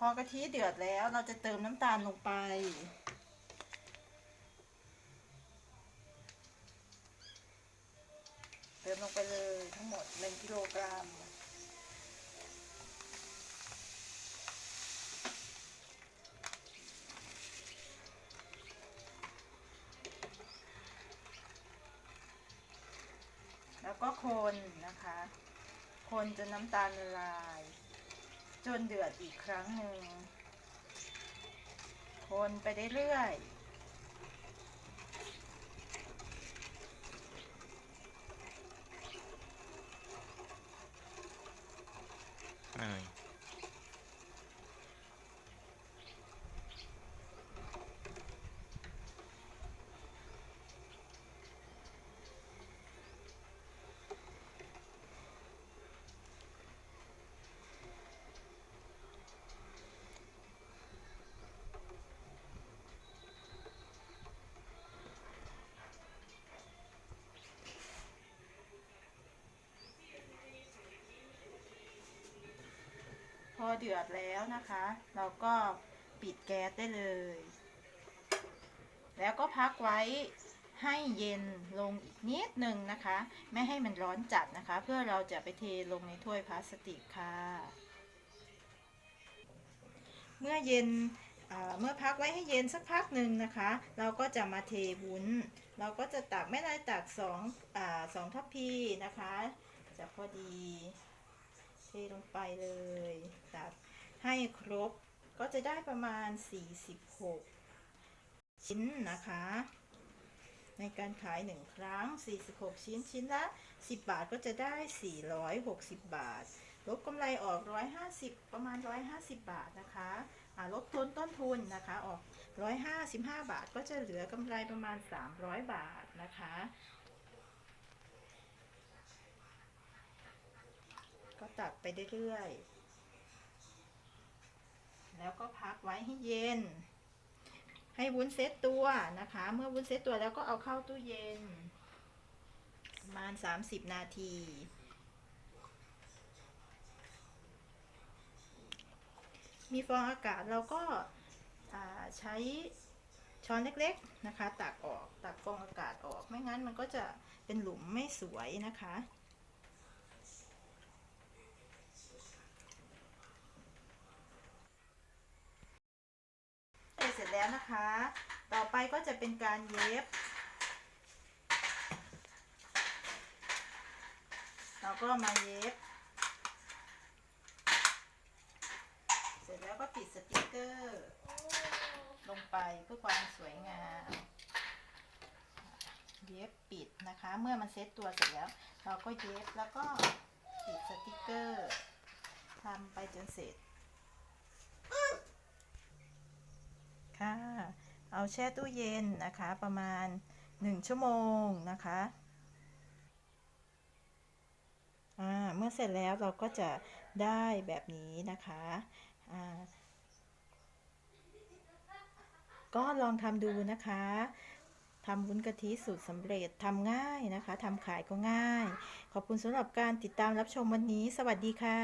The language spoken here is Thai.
พอกะทิเดือดแล้วเราจะเติมน้ำตาลลงไป เติมลงไปเลยทั้งหมด1กิโลกรัมแล้วก็คนนะคะ คนจนน้ำตาลละลาย จนเดือดอีกครั้งหนึ่ง คนไปเรื่อยๆ พอเดือดแล้วนะคะ เราก็ปิดแก๊สได้เลย แล้วก็พักไว้ให้เย็นลงอีกนิดหนึ่งนะคะ ไม่ให้มันร้อนจัดนะคะ เพื่อเราจะไปเทลงในถ้วยพลาสติกค่ะ เมื่อเย็นเมื่อพักไว้ให้เย็นสักพักหนึ่งนะคะ เราก็จะมาเทวุ้น เราก็จะตักไม่ได้ตักสองอสองทัพพีนะคะ จะพอดี งไปเลย ตักให้ครบก็จะได้ประมาณ 46 ชิ้นนะคะ ในการขาย 1 ครั้ง 46 ชิ้นชิ้นละ 10 บาทก็จะได้ 460 บาท ลบกำไรออก 150 ประมาณ 150 บาทนะคะลบทุนต้นทุนนะคะออก 155 บาทก็จะเหลือกำไรประมาณ 300 บาทนะคะ ตักไปเรื่อยๆ แล้วก็พักไว้ให้เย็น ให้วุ้นเซตตัวนะคะ เมื่อวุ้นเซตตัวแล้วก็เอาเข้าตู้เย็น ประมาณ 30 นาที มีฟองอากาศเราก็าใช้ช้อนเล็กๆนะคะ ตักออก ตักฟองอากาศออก ไม่งั้นมันก็จะเป็นหลุมไม่สวยนะคะ ร็จแล้วนะคะ ต่อไปก็จะเป็นการเย็บ เราก็มาเย็บ เสร็จแล้วก็ติดสติกเกอร์ ลงไปเพื่อความสวยงาม เย็บปิดนะคะ เมื่อมันเซ็ตตัวเสร็จแล้ว เราก็เย็บแล้วก็ติดสติกเกอร์ทำไปจนเสร็จ ค่ะ เอาแช่ตู้เย็นนะคะประมาณ 1 ชั่วโมงนะคะเมื่อเสร็จแล้วเราก็จะได้แบบนี้นะคะก็ลองทำดูนะคะทำวุ้นกะทิสูตรสำเร็จทำง่ายนะคะทำขายก็ง่าย ขอบคุณสำหรับการติดตามรับชมวันนี้ สวัสดีค่ะ